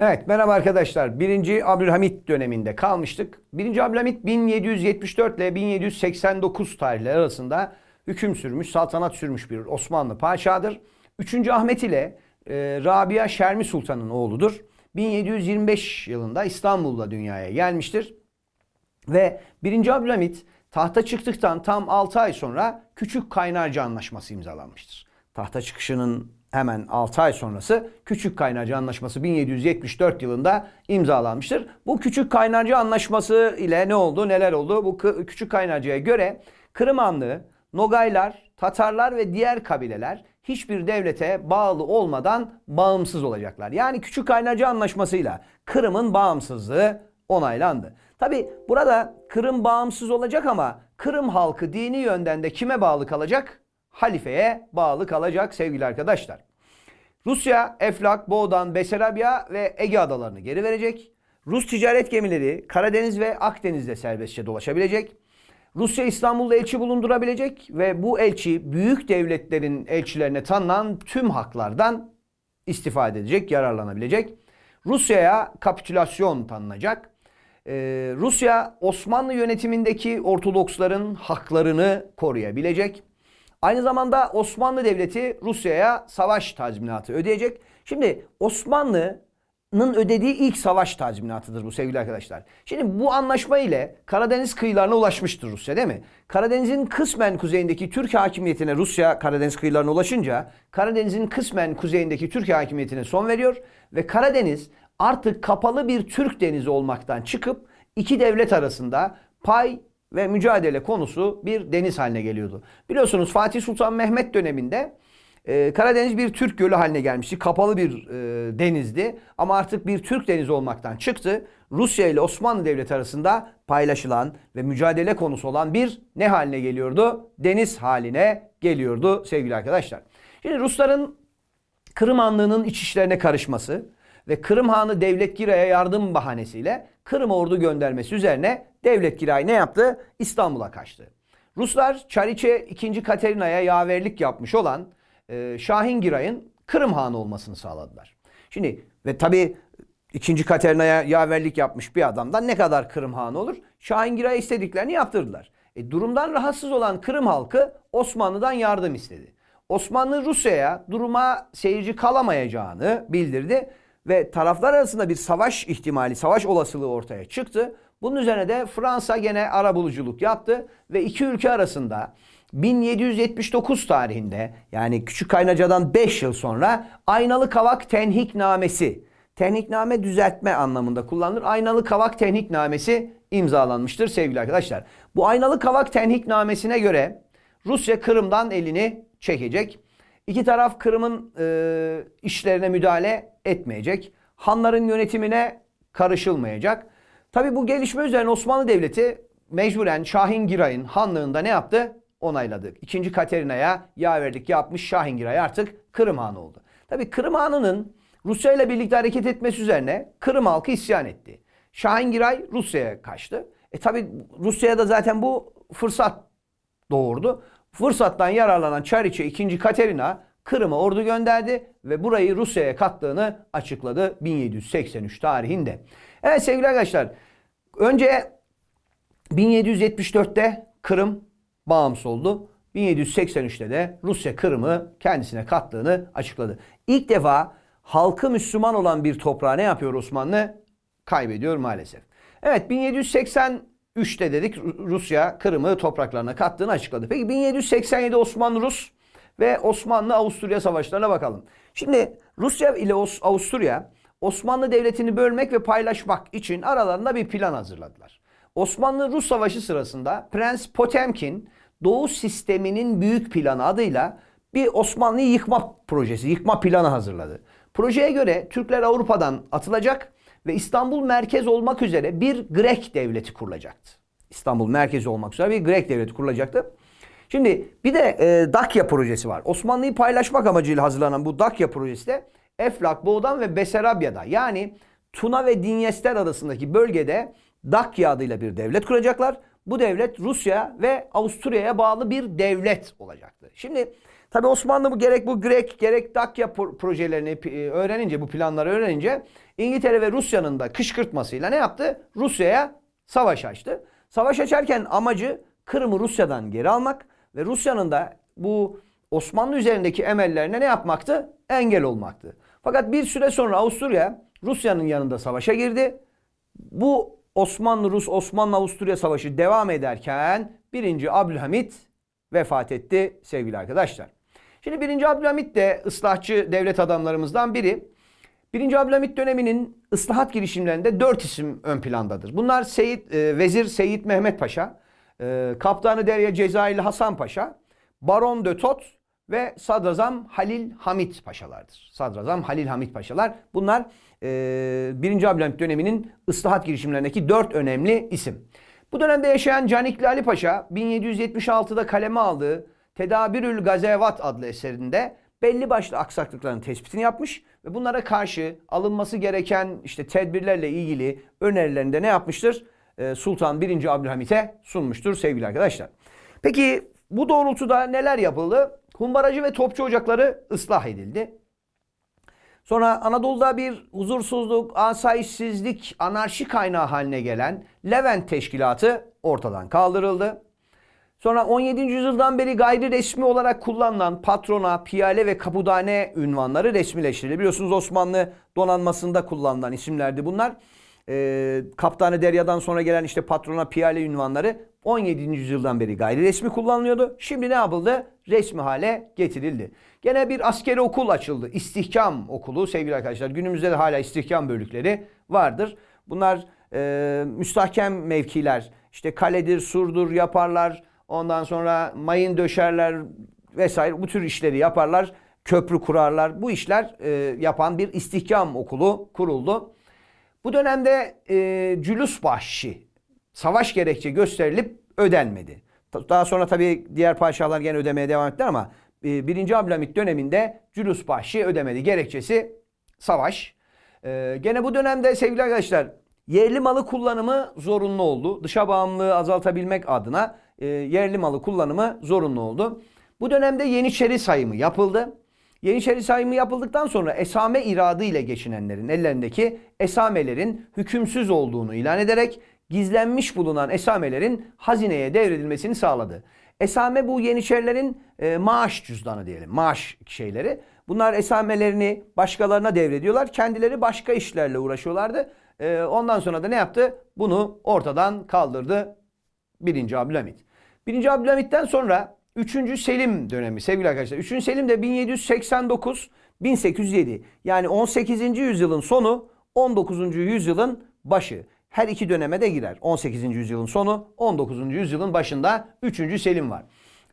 Evet merhaba arkadaşlar. 1. Abdülhamit döneminde kalmıştık. 1. Abdülhamit 1774 ile 1789 tarihleri arasında hüküm sürmüş, saltanat sürmüş bir Osmanlı padişahıdır. 3. Ahmet ile e, Rabia Şermi Sultan'ın oğludur. 1725 yılında İstanbul'da dünyaya gelmiştir. Ve 1. Abdülhamit tahta çıktıktan tam 6 ay sonra Küçük Kaynarca Anlaşması imzalanmıştır. Tahta çıkışının hemen 6 ay sonrası Küçük Kaynarca Anlaşması 1774 yılında imzalanmıştır. Bu Küçük Kaynarca Anlaşması ile ne oldu, neler oldu? Bu Küçük Kaynarca'ya göre Kırım Nogaylar, Tatarlar ve diğer kabileler hiçbir devlete bağlı olmadan bağımsız olacaklar. Yani Küçük Kaynarca Anlaşması'yla Kırım'ın bağımsızlığı onaylandı. Tabi burada Kırım bağımsız olacak ama Kırım halkı dini yönden de kime bağlı kalacak? Halifeye bağlı kalacak sevgili arkadaşlar. Rusya, Eflak, Boğdan, Besarabya ve Ege adalarını geri verecek. Rus ticaret gemileri Karadeniz ve Akdeniz'de serbestçe dolaşabilecek. Rusya İstanbul'da elçi bulundurabilecek ve bu elçi büyük devletlerin elçilerine tanınan tüm haklardan istifade edecek, yararlanabilecek. Rusya'ya kapitülasyon tanınacak. Ee, Rusya Osmanlı yönetimindeki Ortodoksların haklarını koruyabilecek. Aynı zamanda Osmanlı Devleti Rusya'ya savaş tazminatı ödeyecek. Şimdi Osmanlı'nın ödediği ilk savaş tazminatıdır bu sevgili arkadaşlar. Şimdi bu anlaşma ile Karadeniz kıyılarına ulaşmıştır Rusya değil mi? Karadeniz'in kısmen kuzeyindeki Türk hakimiyetine Rusya Karadeniz kıyılarına ulaşınca Karadeniz'in kısmen kuzeyindeki Türk hakimiyetine son veriyor ve Karadeniz artık kapalı bir Türk denizi olmaktan çıkıp iki devlet arasında pay ve mücadele konusu bir deniz haline geliyordu. Biliyorsunuz Fatih Sultan Mehmet döneminde e, Karadeniz bir Türk gölü haline gelmişti. Kapalı bir e, denizdi ama artık bir Türk denizi olmaktan çıktı. Rusya ile Osmanlı Devleti arasında paylaşılan ve mücadele konusu olan bir ne haline geliyordu? Deniz haline geliyordu sevgili arkadaşlar. Şimdi Rusların Kırım Hanlığı'nın iç işlerine karışması ve Kırım Hanı Devlet Giray'a yardım bahanesiyle Kırım ordu göndermesi üzerine Devlet Giray ne yaptı? İstanbul'a kaçtı. Ruslar Çariçe 2. Katerina'ya yaverlik yapmış olan e, Şahin Giray'ın Kırım Hanı olmasını sağladılar. Şimdi ve tabi 2. Katerina'ya yaverlik yapmış bir adamdan ne kadar Kırım Hanı olur? Şahin Giray'a istediklerini yaptırdılar. E, durumdan rahatsız olan Kırım halkı Osmanlı'dan yardım istedi. Osmanlı Rusya'ya duruma seyirci kalamayacağını bildirdi ve taraflar arasında bir savaş ihtimali, savaş olasılığı ortaya çıktı. Bunun üzerine de Fransa gene arabuluculuk yaptı ve iki ülke arasında 1779 tarihinde yani Küçük Kaynaca'dan 5 yıl sonra Aynalı Kavak Tenhiknamesi, Tenhikname düzeltme anlamında kullanılır. Aynalı Kavak Tenhiknamesi imzalanmıştır sevgili arkadaşlar. Bu Aynalı Kavak Tenhiknamesi'ne göre Rusya Kırım'dan elini çekecek. İki taraf Kırım'ın e, işlerine müdahale etmeyecek. Hanların yönetimine karışılmayacak. Tabi bu gelişme üzerine Osmanlı Devleti mecburen Şahin Giray'ın hanlığında ne yaptı? Onayladı. İkinci Katerina'ya yaverlik yapmış Şahin Giray artık Kırım Hanı oldu. Tabi Kırım Hanı'nın Rusya ile birlikte hareket etmesi üzerine Kırım halkı isyan etti. Şahin Giray Rusya'ya kaçtı. E tabi Rusya'ya zaten bu fırsat doğurdu. Fırsattan yararlanan Çariçe 2. Katerina Kırım'a ordu gönderdi ve burayı Rusya'ya kattığını açıkladı 1783 tarihinde. Evet sevgili arkadaşlar önce 1774'te Kırım bağımsız oldu. 1783'te de Rusya Kırım'ı kendisine kattığını açıkladı. İlk defa halkı Müslüman olan bir toprağı ne yapıyor Osmanlı? Kaybediyor maalesef. Evet 1783'te dedik Rusya Kırım'ı topraklarına kattığını açıkladı. Peki 1787 Osmanlı Rus ve Osmanlı Avusturya savaşlarına bakalım. Şimdi Rusya ile Avusturya Osmanlı Devleti'ni bölmek ve paylaşmak için aralarında bir plan hazırladılar. Osmanlı-Rus Savaşı sırasında Prens Potemkin Doğu sisteminin büyük planı adıyla bir Osmanlı'yı yıkma projesi, yıkma planı hazırladı. Projeye göre Türkler Avrupa'dan atılacak ve İstanbul merkez olmak üzere bir Grek devleti kurulacaktı. İstanbul merkezi olmak üzere bir Grek devleti kurulacaktı. Şimdi bir de e, Dakya projesi var. Osmanlı'yı paylaşmak amacıyla hazırlanan bu Dakya projesi de Eflak, Boğdan ve Besarabya'da yani Tuna ve Dinyester arasındaki bölgede Dakya adıyla bir devlet kuracaklar. bu devlet Rusya ve Avusturya'ya bağlı bir devlet olacaktı. Şimdi tabi Osmanlı bu gerek bu Grek gerek Dakya pro- projelerini e, öğrenince bu planları öğrenince İngiltere ve Rusya'nın da kışkırtmasıyla ne yaptı? Rusya'ya savaş açtı. Savaş açarken amacı Kırım'ı Rusya'dan geri almak ve Rusya'nın da bu Osmanlı üzerindeki emellerine ne yapmaktı? Engel olmaktı. Fakat bir süre sonra Avusturya Rusya'nın yanında savaşa girdi. Bu Osmanlı-Rus, Osmanlı-Avusturya savaşı devam ederken 1. Abdülhamit vefat etti sevgili arkadaşlar. Şimdi 1. Abdülhamit de ıslahçı devlet adamlarımızdan biri. 1. Abdülhamit döneminin ıslahat girişimlerinde dört isim ön plandadır. Bunlar Seyit, e, Vezir Seyit Mehmet Paşa, e, Kaptanı Derya Cezayirli Hasan Paşa, Baron de Tot ve Sadrazam Halil Hamit Paşalardır. Sadrazam Halil Hamit Paşalar. Bunlar e, 1. Abdülhamit döneminin ıslahat girişimlerindeki dört önemli isim. Bu dönemde yaşayan Canikli Ali Paşa 1776'da kaleme aldığı Tedabirül Gazevat adlı eserinde belli başlı aksaklıkların tespitini yapmış ve bunlara karşı alınması gereken işte tedbirlerle ilgili önerilerini de ne yapmıştır? Ee, Sultan 1. Abdülhamit'e sunmuştur sevgili arkadaşlar. Peki bu doğrultuda neler yapıldı? Kumbaracı ve topçu ocakları ıslah edildi. Sonra Anadolu'da bir huzursuzluk, asayişsizlik, anarşi kaynağı haline gelen Levent Teşkilatı ortadan kaldırıldı. Sonra 17. yüzyıldan beri gayri resmi olarak kullanılan patrona, piyale ve kapudane ünvanları resmileştirildi. Biliyorsunuz Osmanlı donanmasında kullanılan isimlerdi bunlar. Ee, Kaptanı Derya'dan sonra gelen işte patrona, piyale ünvanları 17. yüzyıldan beri gayri resmi kullanılıyordu. Şimdi ne yapıldı? Resmi hale getirildi. Gene bir askeri okul açıldı. İstihkam okulu sevgili arkadaşlar. Günümüzde de hala istihkam bölükleri vardır. Bunlar e, müstahkem mevkiler. İşte kaledir, surdur yaparlar. Ondan sonra mayın döşerler vesaire bu tür işleri yaparlar. Köprü kurarlar. Bu işler e, yapan bir istihkam okulu kuruldu. Bu dönemde e, cülus bahşi, savaş gerekçe gösterilip ödenmedi. Daha sonra tabii diğer padişahlar gene ödemeye devam ettiler ama e, 1. Abdülhamit döneminde cülus bahşi ödemedi. Gerekçesi savaş. E, gene bu dönemde sevgili arkadaşlar yerli malı kullanımı zorunlu oldu. Dışa bağımlılığı azaltabilmek adına e, yerli malı kullanımı zorunlu oldu. Bu dönemde Yeniçeri sayımı yapıldı. Yeniçeri sayımı yapıldıktan sonra esame iradı ile geçinenlerin ellerindeki esamelerin hükümsüz olduğunu ilan ederek gizlenmiş bulunan esamelerin hazineye devredilmesini sağladı. Esame bu Yeniçerilerin e, maaş cüzdanı diyelim. Maaş şeyleri. Bunlar esamelerini başkalarına devrediyorlar. Kendileri başka işlerle uğraşıyorlardı. E, ondan sonra da ne yaptı? Bunu ortadan kaldırdı 1. Abdülhamit. 1. Abdülhamit'ten sonra 3. Selim dönemi sevgili arkadaşlar. 3. Selim de 1789 1807. Yani 18. yüzyılın sonu 19. yüzyılın başı. Her iki döneme de girer. 18. yüzyılın sonu 19. yüzyılın başında 3. Selim var.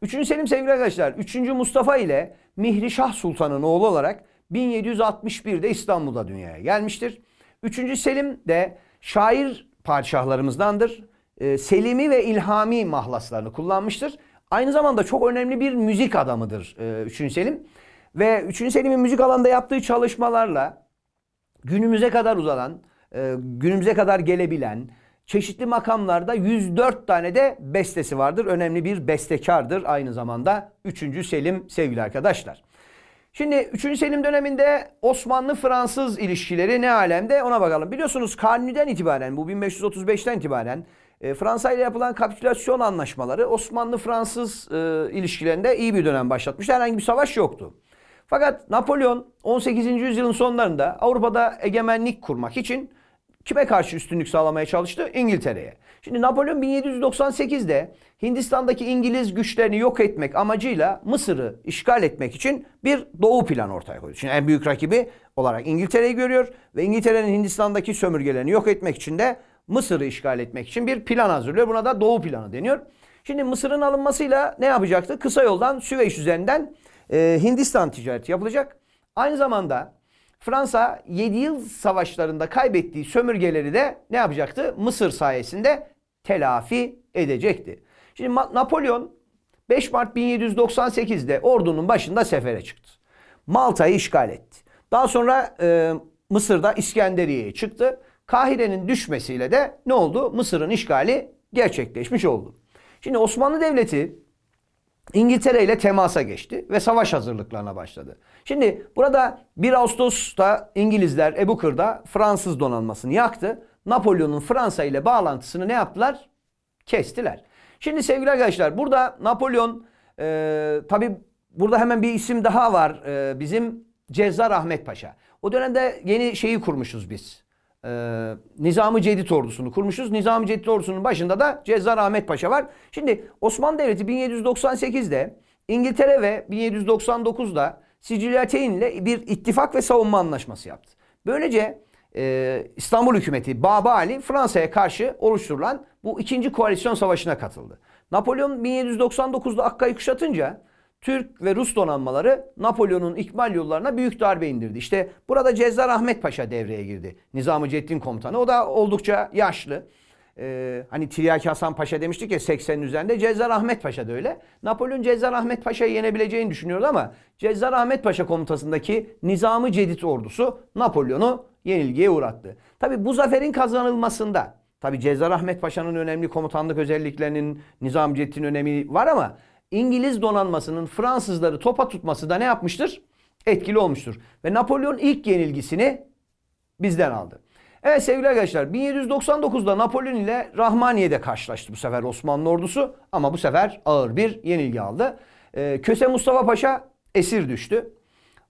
3. Selim sevgili arkadaşlar 3. Mustafa ile Mihri Şah Sultan'ın oğlu olarak 1761'de İstanbul'da dünyaya gelmiştir. 3. Selim de şair padişahlarımızdandır. Ee, Selimi ve İlhami mahlaslarını kullanmıştır. Aynı zamanda çok önemli bir müzik adamıdır 3. Selim. Ve 3. Selim'in müzik alanında yaptığı çalışmalarla günümüze kadar uzanan, e, günümüze kadar gelebilen çeşitli makamlarda 104 tane de bestesi vardır. Önemli bir bestekardır aynı zamanda 3. Selim sevgili arkadaşlar. Şimdi 3. Selim döneminde Osmanlı-Fransız ilişkileri ne alemde ona bakalım. Biliyorsunuz Kanuni'den itibaren bu 1535'ten itibaren e, Fransa ile yapılan kapitülasyon anlaşmaları Osmanlı-Fransız e, ilişkilerinde iyi bir dönem başlatmıştı. Herhangi bir savaş yoktu. Fakat Napolyon 18. yüzyılın sonlarında Avrupa'da egemenlik kurmak için kime karşı üstünlük sağlamaya çalıştı? İngiltere'ye. Şimdi Napolyon 1798'de Hindistan'daki İngiliz güçlerini yok etmek amacıyla Mısır'ı işgal etmek için bir doğu planı ortaya koydu. Şimdi en büyük rakibi olarak İngiltere'yi görüyor ve İngiltere'nin Hindistan'daki sömürgelerini yok etmek için de Mısır'ı işgal etmek için bir plan hazırlıyor. Buna da doğu planı deniyor. Şimdi Mısır'ın alınmasıyla ne yapacaktı? Kısa yoldan Süveyş üzerinden e, Hindistan ticareti yapılacak. Aynı zamanda Fransa 7 yıl savaşlarında kaybettiği sömürgeleri de ne yapacaktı? Mısır sayesinde telafi edecekti. Şimdi Napolyon 5 Mart 1798'de ordunun başında sefere çıktı. Malta'yı işgal etti. Daha sonra e, Mısır'da İskenderiye'ye çıktı. Kahire'nin düşmesiyle de ne oldu? Mısır'ın işgali gerçekleşmiş oldu. Şimdi Osmanlı Devleti İngiltere ile temasa geçti ve savaş hazırlıklarına başladı. Şimdi burada 1 Ağustos'ta İngilizler Ebu Kır'da Fransız donanmasını yaktı. Napolyon'un Fransa ile bağlantısını ne yaptılar? Kestiler. Şimdi sevgili arkadaşlar burada Napolyon e, tabi burada hemen bir isim daha var e, bizim Cezzar Ahmet Paşa. O dönemde yeni şeyi kurmuşuz biz. Ee, Nizami Cedid ordusunu kurmuşuz. Nizami Cedid ordusunun başında da Cezzar Ahmet Paşa var. Şimdi Osmanlı Devleti 1798'de İngiltere ve 1799'da Sicilyateyn ile bir ittifak ve savunma anlaşması yaptı. Böylece e, İstanbul hükümeti Baba Ali Fransa'ya karşı oluşturulan bu ikinci koalisyon savaşına katıldı. Napolyon 1799'da Akka'yı kuşatınca Türk ve Rus donanmaları Napolyon'un ikmal yollarına büyük darbe indirdi. İşte burada Cezzar Ahmet Paşa devreye girdi. Nizam-ı Ceddin komutanı. O da oldukça yaşlı. Ee, hani Tiryaki Hasan Paşa demiştik ya 80'in üzerinde. Cezzar Ahmet Paşa da öyle. Napolyon Cezzar Ahmet Paşa'yı yenebileceğini düşünüyordu ama Cezzar Ahmet Paşa komutasındaki Nizam-ı Cedid ordusu Napolyon'u yenilgiye uğrattı. Tabi bu zaferin kazanılmasında Tabi Cezzar Ahmet Paşa'nın önemli komutanlık özelliklerinin Nizam-ı Ceddin önemi var ama İngiliz donanmasının Fransızları topa tutması da ne yapmıştır? Etkili olmuştur. Ve Napolyon ilk yenilgisini bizden aldı. Evet sevgili arkadaşlar 1799'da Napolyon ile Rahmaniye'de karşılaştı bu sefer Osmanlı ordusu. Ama bu sefer ağır bir yenilgi aldı. Ee, Köse Mustafa Paşa esir düştü.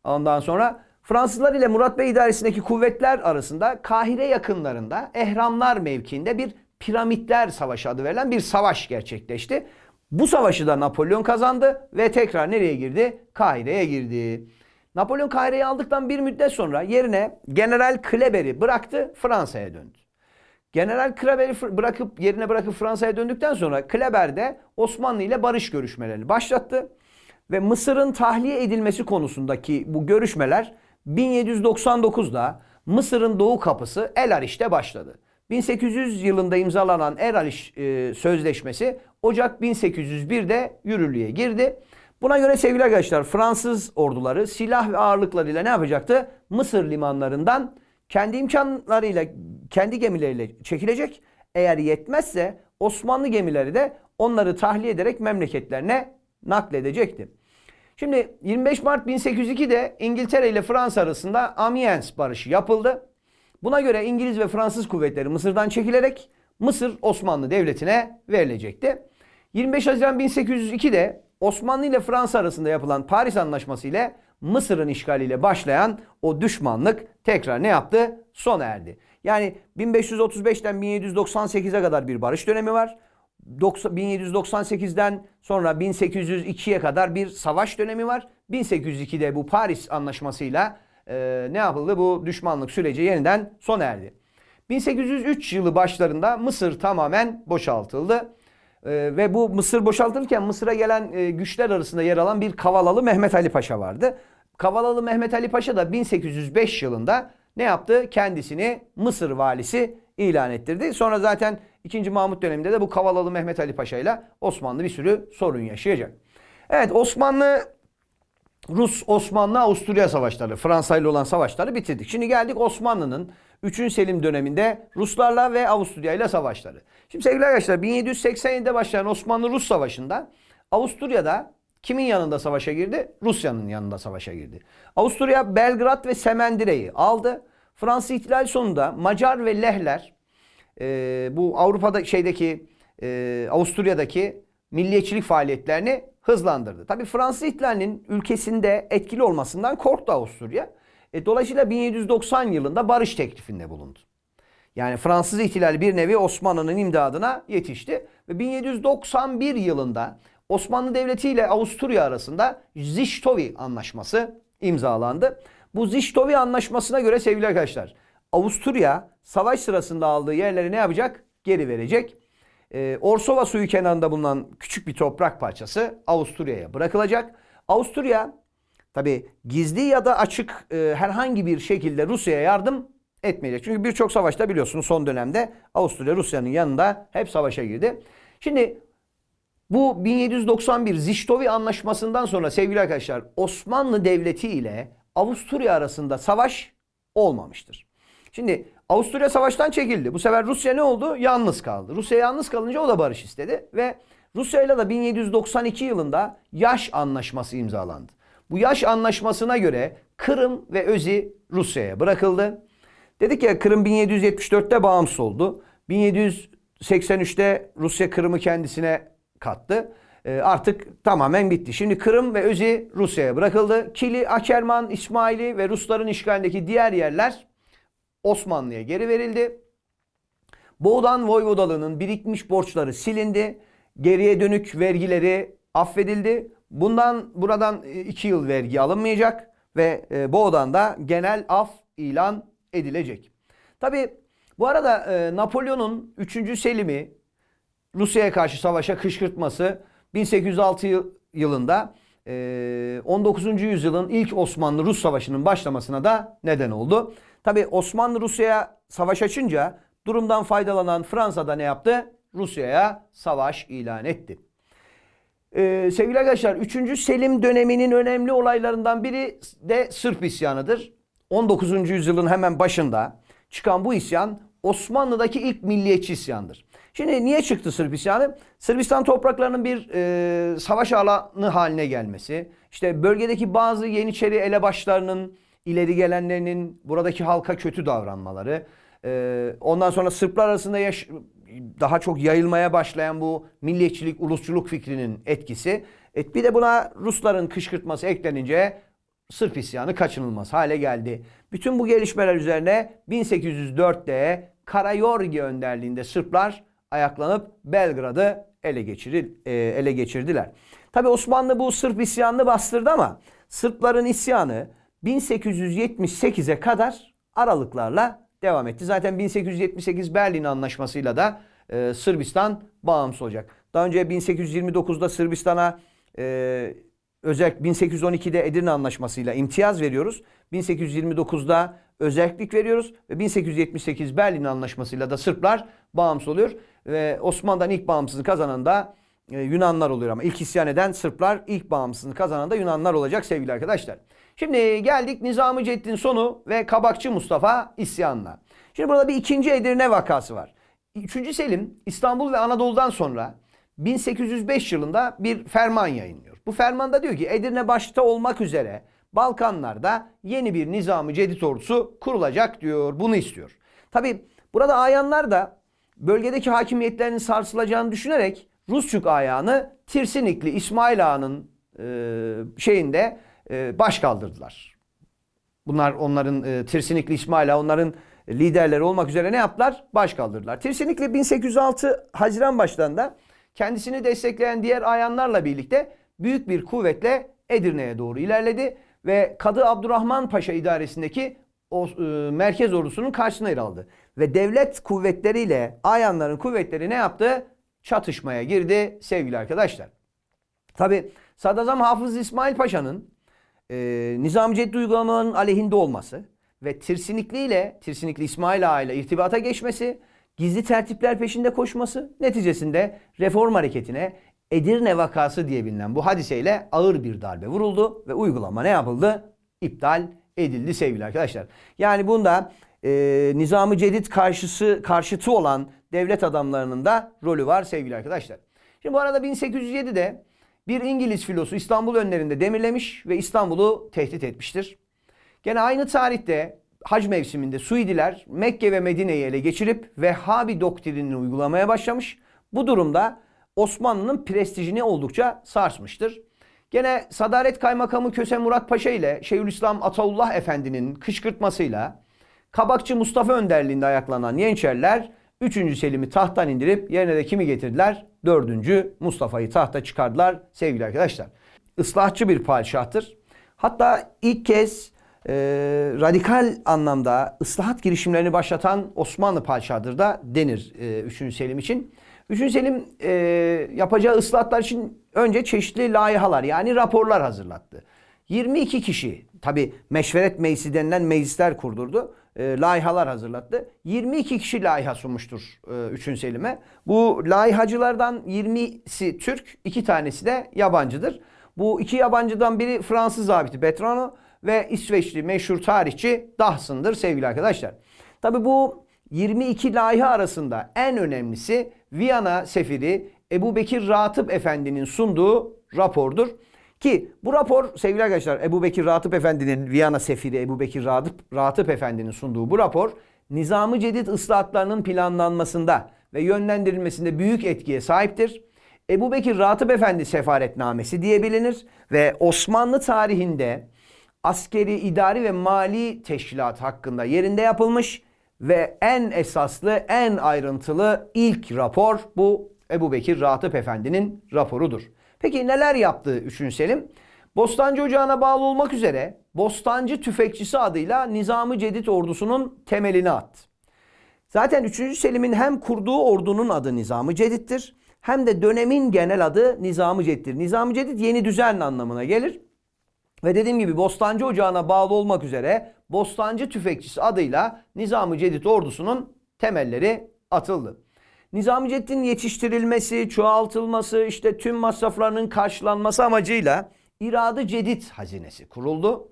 Ondan sonra Fransızlar ile Murat Bey idaresindeki kuvvetler arasında Kahire yakınlarında Ehramlar mevkiinde bir Piramitler Savaşı adı verilen bir savaş gerçekleşti. Bu savaşı da Napolyon kazandı ve tekrar nereye girdi? Kahire'ye girdi. Napolyon Kahire'yi aldıktan bir müddet sonra yerine General Kleber'i bıraktı Fransa'ya döndü. General Kleber'i bırakıp yerine bırakıp Fransa'ya döndükten sonra Kleber de Osmanlı ile barış görüşmelerini başlattı. Ve Mısır'ın tahliye edilmesi konusundaki bu görüşmeler 1799'da Mısır'ın doğu kapısı El Ariş'te başladı. 1800 yılında imzalanan El Ariş e, Sözleşmesi Ocak 1801'de yürürlüğe girdi. Buna göre sevgili arkadaşlar Fransız orduları silah ve ağırlıklarıyla ne yapacaktı? Mısır limanlarından kendi imkanlarıyla, kendi gemileriyle çekilecek. Eğer yetmezse Osmanlı gemileri de onları tahliye ederek memleketlerine nakledecekti. Şimdi 25 Mart 1802'de İngiltere ile Fransa arasında Amiens barışı yapıldı. Buna göre İngiliz ve Fransız kuvvetleri Mısır'dan çekilerek Mısır Osmanlı Devleti'ne verilecekti. 25 Haziran 1802'de Osmanlı ile Fransa arasında yapılan Paris Anlaşması ile Mısır'ın işgaliyle başlayan o düşmanlık tekrar ne yaptı? Sona erdi. Yani 1535'ten 1798'e kadar bir barış dönemi var. 1798'den sonra 1802'ye kadar bir savaş dönemi var. 1802'de bu Paris Anlaşması'yla e, ne yapıldı? Bu düşmanlık süreci yeniden sona erdi. 1803 yılı başlarında Mısır tamamen boşaltıldı. E, ve bu Mısır boşaltılırken Mısır'a gelen e, güçler arasında yer alan bir Kavalalı Mehmet Ali Paşa vardı. Kavalalı Mehmet Ali Paşa da 1805 yılında ne yaptı? Kendisini Mısır valisi ilan ettirdi. Sonra zaten 2. Mahmut döneminde de bu Kavalalı Mehmet Ali Paşa ile Osmanlı bir sürü sorun yaşayacak. Evet Osmanlı Rus, Osmanlı, Avusturya savaşları, Fransa ile olan savaşları bitirdik. Şimdi geldik Osmanlı'nın 3. Selim döneminde Ruslarla ve Avusturya ile savaşları. Şimdi sevgili arkadaşlar 1787'de başlayan Osmanlı-Rus savaşında Avusturya'da kimin yanında savaşa girdi? Rusya'nın yanında savaşa girdi. Avusturya Belgrad ve Semendire'yi aldı. Fransız ihtilal sonunda Macar ve Lehler e, bu Avrupa'da şeydeki e, Avusturya'daki milliyetçilik faaliyetlerini hızlandırdı. Tabi Fransız ihtilalinin ülkesinde etkili olmasından korktu Avusturya. E, dolayısıyla 1790 yılında barış teklifinde bulundu. Yani Fransız ihtilali bir nevi Osmanlı'nın imdadına yetişti. Ve 1791 yılında Osmanlı Devleti ile Avusturya arasında Ziştovi Anlaşması imzalandı. Bu Ziştovi Anlaşması'na göre sevgili arkadaşlar Avusturya savaş sırasında aldığı yerleri ne yapacak? Geri verecek. Ee, Orsova suyu kenarında bulunan küçük bir toprak parçası Avusturya'ya bırakılacak. Avusturya tabi gizli ya da açık e, herhangi bir şekilde Rusya'ya yardım etmeyecek. Çünkü birçok savaşta biliyorsunuz son dönemde Avusturya Rusya'nın yanında hep savaşa girdi. Şimdi bu 1791 Ziştovi Anlaşması'ndan sonra sevgili arkadaşlar Osmanlı Devleti ile Avusturya arasında savaş olmamıştır. Şimdi Avusturya savaştan çekildi. Bu sefer Rusya ne oldu? Yalnız kaldı. Rusya yalnız kalınca o da barış istedi ve Rusya ile de 1792 yılında Yaş Anlaşması imzalandı. Bu Yaş Anlaşması'na göre Kırım ve Özi Rusya'ya bırakıldı. Dedik ya Kırım 1774'te bağımsız oldu. 1783'te Rusya Kırım'ı kendisine kattı. Ee, artık tamamen bitti. Şimdi Kırım ve Özi Rusya'ya bırakıldı. Kili, Akerman, İsmaili ve Rusların işgalindeki diğer yerler Osmanlı'ya geri verildi. Boğdan Voyvodalığı'nın birikmiş borçları silindi. Geriye dönük vergileri affedildi. Bundan buradan 2 yıl vergi alınmayacak ve e, Boğdan da genel af ilan edilecek. Tabi bu arada e, Napolyon'un 3. Selim'i Rusya'ya karşı savaşa kışkırtması 1806 yıl- yılında e, 19. yüzyılın ilk Osmanlı-Rus savaşının başlamasına da neden oldu. Tabi Osmanlı Rusya'ya savaş açınca durumdan faydalanan Fransa da ne yaptı? Rusya'ya savaş ilan etti. Ee, sevgili arkadaşlar 3. Selim döneminin önemli olaylarından biri de Sırp isyanıdır. 19. yüzyılın hemen başında çıkan bu isyan Osmanlı'daki ilk milliyetçi isyandır. Şimdi niye çıktı Sırp isyanı? Sırbistan topraklarının bir e, savaş alanı haline gelmesi, işte bölgedeki bazı Yeniçeri elebaşlarının, ileri gelenlerinin buradaki halka kötü davranmaları, e, ondan sonra Sırplar arasında yaş- daha çok yayılmaya başlayan bu milliyetçilik, ulusçuluk fikrinin etkisi. Et bir de buna Rusların kışkırtması eklenince Sırp isyanı kaçınılmaz hale geldi. Bütün bu gelişmeler üzerine 1804'te Karayorgi önderliğinde Sırplar ayaklanıp Belgrad'ı ele, geçiril, e, ele geçirdiler. Tabi Osmanlı bu Sırp isyanını bastırdı ama Sırpların isyanı 1878'e kadar aralıklarla devam etti. Zaten 1878 Berlin Anlaşması'yla da e, Sırbistan bağımsız olacak. Daha önce 1829'da Sırbistan'a e, özellikle 1812'de Edirne Anlaşması'yla imtiyaz veriyoruz. 1829'da özellik veriyoruz ve 1878 Berlin Anlaşması'yla da Sırplar bağımsız oluyor ve Osmanlı'dan ilk bağımsızlığı kazanan da e, Yunanlar oluyor ama ilk isyan eden Sırplar ilk bağımsızlığını kazanan da Yunanlar olacak sevgili arkadaşlar. Şimdi geldik Nizami Ceddin sonu ve Kabakçı Mustafa isyanına. Şimdi burada bir ikinci Edirne vakası var. Üçüncü Selim İstanbul ve Anadolu'dan sonra 1805 yılında bir ferman yayınlıyor. Bu fermanda diyor ki Edirne başta olmak üzere Balkanlarda yeni bir Nizami Cedid ordusu kurulacak diyor. Bunu istiyor. Tabi burada ayanlar da bölgedeki hakimiyetlerinin sarsılacağını düşünerek Rusçuk ayağını Tirsinikli İsmail Ağa'nın e, şeyinde e, baş kaldırdılar. Bunlar onların e, Tirsinikli İsmail Ağa onların liderleri olmak üzere ne yaptılar? Baş kaldırdılar. Tirsinikli 1806 Haziran başlarında kendisini destekleyen diğer ayanlarla birlikte büyük bir kuvvetle Edirne'ye doğru ilerledi ve Kadı Abdurrahman Paşa idaresindeki o e, merkez ordusunun karşısına yer aldı. Ve devlet kuvvetleriyle ayanların kuvvetleri ne yaptı? Çatışmaya girdi sevgili arkadaşlar. Tabi Sadazam Hafız İsmail Paşa'nın e, Nizam Ceddin uygulamalarının aleyhinde olması ve Tirsinikli ile Tirsinikli İsmail Ağa ile irtibata geçmesi, gizli tertipler peşinde koşması neticesinde reform hareketine Edirne vakası diye bilinen bu hadiseyle ağır bir darbe vuruldu ve uygulama ne yapıldı? İptal edildi sevgili arkadaşlar. Yani bunda e, Nizam-ı Cedid karşısı karşıtı olan devlet adamlarının da rolü var sevgili arkadaşlar. Şimdi bu arada 1807'de bir İngiliz filosu İstanbul önlerinde demirlemiş ve İstanbul'u tehdit etmiştir. Gene aynı tarihte hac mevsiminde Suidiler Mekke ve Medine'yi ele geçirip Vehhabi doktrinini uygulamaya başlamış. Bu durumda Osmanlı'nın prestijini oldukça sarsmıştır. Gene Sadaret Kaymakamı Köse Murat Paşa ile Şeyhülislam Ataullah Efendi'nin kışkırtmasıyla Kabakçı Mustafa önderliğinde ayaklanan Yeniçeriler 3. Selim'i tahttan indirip yerine de kimi getirdiler? 4. Mustafa'yı tahta çıkardılar sevgili arkadaşlar. Islahçı bir padişahtır. Hatta ilk kez e, radikal anlamda ıslahat girişimlerini başlatan Osmanlı padişahıdır da denir e, 3. Selim için. 3. Selim e, yapacağı ıslahatlar için önce çeşitli layihalar yani raporlar hazırlattı. 22 kişi tabi meşveret meclisi denilen meclisler kurdurdu. E, layihalar hazırlattı. 22 kişi layiha sunmuştur e, 3. Selim'e. Bu layihacılardan 20'si Türk, iki tanesi de yabancıdır. Bu iki yabancıdan biri Fransız zabiti Betrano ve İsveçli meşhur tarihçi Dahsın'dır sevgili arkadaşlar. Tabi bu 22 layihı arasında en önemlisi Viyana sefiri Ebu Bekir Ratıp Efendi'nin sunduğu rapordur. Ki bu rapor sevgili arkadaşlar Ebu Bekir Ratıp Efendi'nin Viyana sefiri Ebu Bekir Ratıp, Ratıp Efendi'nin sunduğu bu rapor Nizam-ı Cedid ıslahatlarının planlanmasında ve yönlendirilmesinde büyük etkiye sahiptir. Ebu Bekir Ratıp Efendi sefaretnamesi diye bilinir ve Osmanlı tarihinde askeri, idari ve mali teşkilat hakkında yerinde yapılmış ve en esaslı, en ayrıntılı ilk rapor bu Ebu Bekir Ratıp Efendi'nin raporudur. Peki neler yaptı 3. Selim? Bostancı Ocağı'na bağlı olmak üzere Bostancı Tüfekçisi adıyla Nizam-ı Cedid ordusunun temelini attı. Zaten 3. Selim'in hem kurduğu ordunun adı Nizam-ı Cedid'dir hem de dönemin genel adı Nizam-ı Cedid'dir. Nizam-ı Cedid yeni düzen anlamına gelir. Ve dediğim gibi Bostancı Ocağı'na bağlı olmak üzere Bostancı Tüfekçisi adıyla Nizam-ı Cedid ordusunun temelleri atıldı. Nizam-ı Cedid'in yetiştirilmesi, çoğaltılması, işte tüm masraflarının karşılanması amacıyla İradı Cedid hazinesi kuruldu.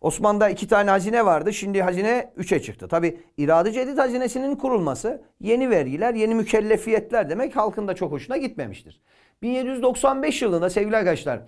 Osmanlı'da iki tane hazine vardı. Şimdi hazine üçe çıktı. Tabi İradı Cedid hazinesinin kurulması yeni vergiler, yeni mükellefiyetler demek halkın da çok hoşuna gitmemiştir. 1795 yılında sevgili arkadaşlar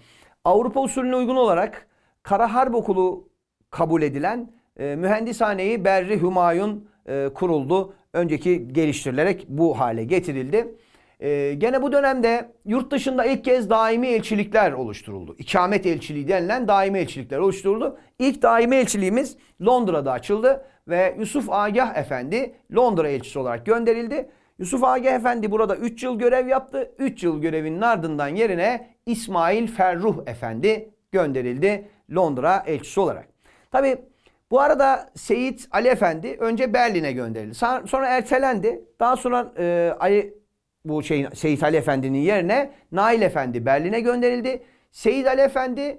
Avrupa usulüne uygun olarak Kara Harp Okulu kabul edilen e, mühendishaneyi Berri Hümayun e, kuruldu. Önceki geliştirilerek bu hale getirildi. E, gene bu dönemde yurt dışında ilk kez daimi elçilikler oluşturuldu. İkamet elçiliği denilen daimi elçilikler oluşturuldu. İlk daimi elçiliğimiz Londra'da açıldı ve Yusuf Agah Efendi Londra elçisi olarak gönderildi. Yusuf Agah Efendi burada 3 yıl görev yaptı. 3 yıl görevinin ardından yerine İsmail Ferruh Efendi gönderildi Londra elçisi olarak. Tabi bu arada Seyit Ali Efendi önce Berlin'e gönderildi. Sonra ertelendi. Daha sonra e, Ali bu şey Seyit Ali Efendi'nin yerine Nail Efendi Berlin'e gönderildi. Seyit Ali Efendi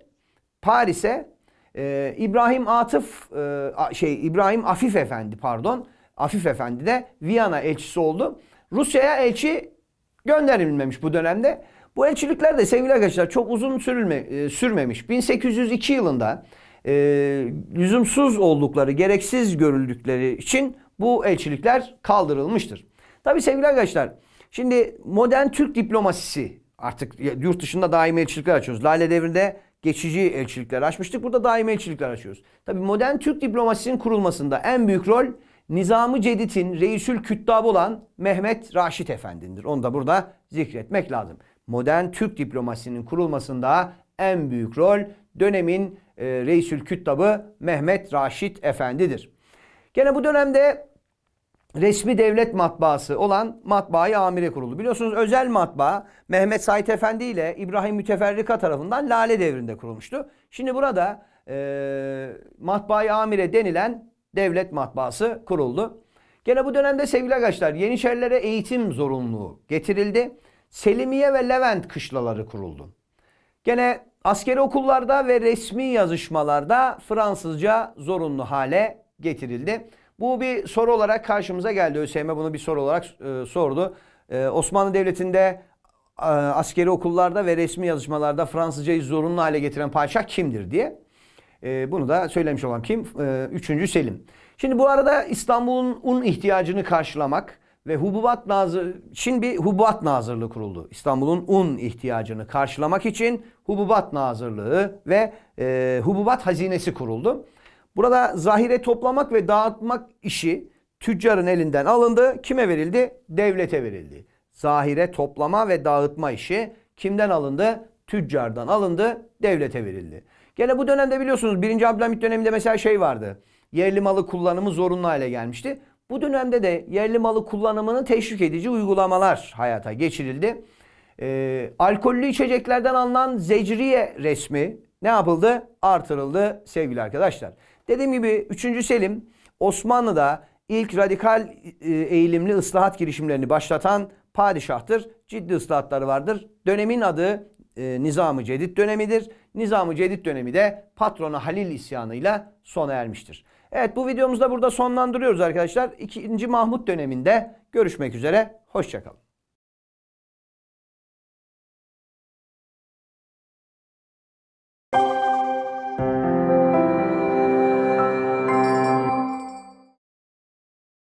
Paris'e e, İbrahim Atıf e, şey İbrahim Afif Efendi pardon Afif Efendi de Viyana elçisi oldu. Rusya'ya elçi gönderilmemiş bu dönemde. Bu elçilikler de sevgili arkadaşlar çok uzun sürülme, e, sürmemiş. 1802 yılında e, lüzumsuz oldukları, gereksiz görüldükleri için bu elçilikler kaldırılmıştır. Tabi sevgili arkadaşlar şimdi modern Türk diplomasisi artık yurt dışında daimi elçilikler açıyoruz. Lale devrinde geçici elçilikler açmıştık. Burada daimi elçilikler açıyoruz. Tabi modern Türk diplomasisinin kurulmasında en büyük rol Nizam-ı Cedid'in reisül küttabı olan Mehmet Raşit Efendi'dir. Onu da burada zikretmek lazım. Modern Türk diplomasisinin kurulmasında en büyük rol dönemin e, reisül küttabı Mehmet Raşit Efendi'dir. Gene bu dönemde resmi devlet matbaası olan Matbaayı Amire kuruldu. Biliyorsunuz özel matbaa Mehmet Said Efendi ile İbrahim Müteferrika tarafından Lale devrinde kurulmuştu. Şimdi burada e, Matbaayı Amire denilen devlet matbaası kuruldu. Gene bu dönemde sevgili arkadaşlar Yeniçerilere eğitim zorunluluğu getirildi. Selimiye ve Levent kışlaları kuruldu. Gene askeri okullarda ve resmi yazışmalarda Fransızca zorunlu hale getirildi. Bu bir soru olarak karşımıza geldi. ÖSYM bunu bir soru olarak e, sordu. E, Osmanlı Devleti'nde e, askeri okullarda ve resmi yazışmalarda Fransızcayı zorunlu hale getiren padişah kimdir diye. E, bunu da söylemiş olan kim? E, 3. Selim. Şimdi bu arada İstanbul'un un ihtiyacını karşılamak ve Hububat Nazır Çin bir Hububat Nazırlığı kuruldu. İstanbul'un un ihtiyacını karşılamak için Hububat Nazırlığı ve e, Hububat Hazinesi kuruldu. Burada zahire toplamak ve dağıtmak işi tüccarın elinden alındı. Kime verildi? Devlete verildi. Zahire toplama ve dağıtma işi kimden alındı? Tüccardan alındı, devlete verildi. Gene bu dönemde biliyorsunuz 1. Abdülhamit döneminde mesela şey vardı. Yerli malı kullanımı zorunlu hale gelmişti. Bu dönemde de yerli malı kullanımını teşvik edici uygulamalar hayata geçirildi. Ee, alkollü içeceklerden alınan zecriye resmi ne yapıldı? Artırıldı sevgili arkadaşlar. Dediğim gibi 3. Selim Osmanlı'da ilk radikal e, eğilimli ıslahat girişimlerini başlatan padişahtır. Ciddi ıslahatları vardır. Dönemin adı e, Nizam-ı Cedid dönemidir. Nizam-ı Cedid dönemi de patronu Halil isyanıyla sona ermiştir. Evet bu videomuzda burada sonlandırıyoruz arkadaşlar. İkinci Mahmut döneminde görüşmek üzere. Hoşçakalın.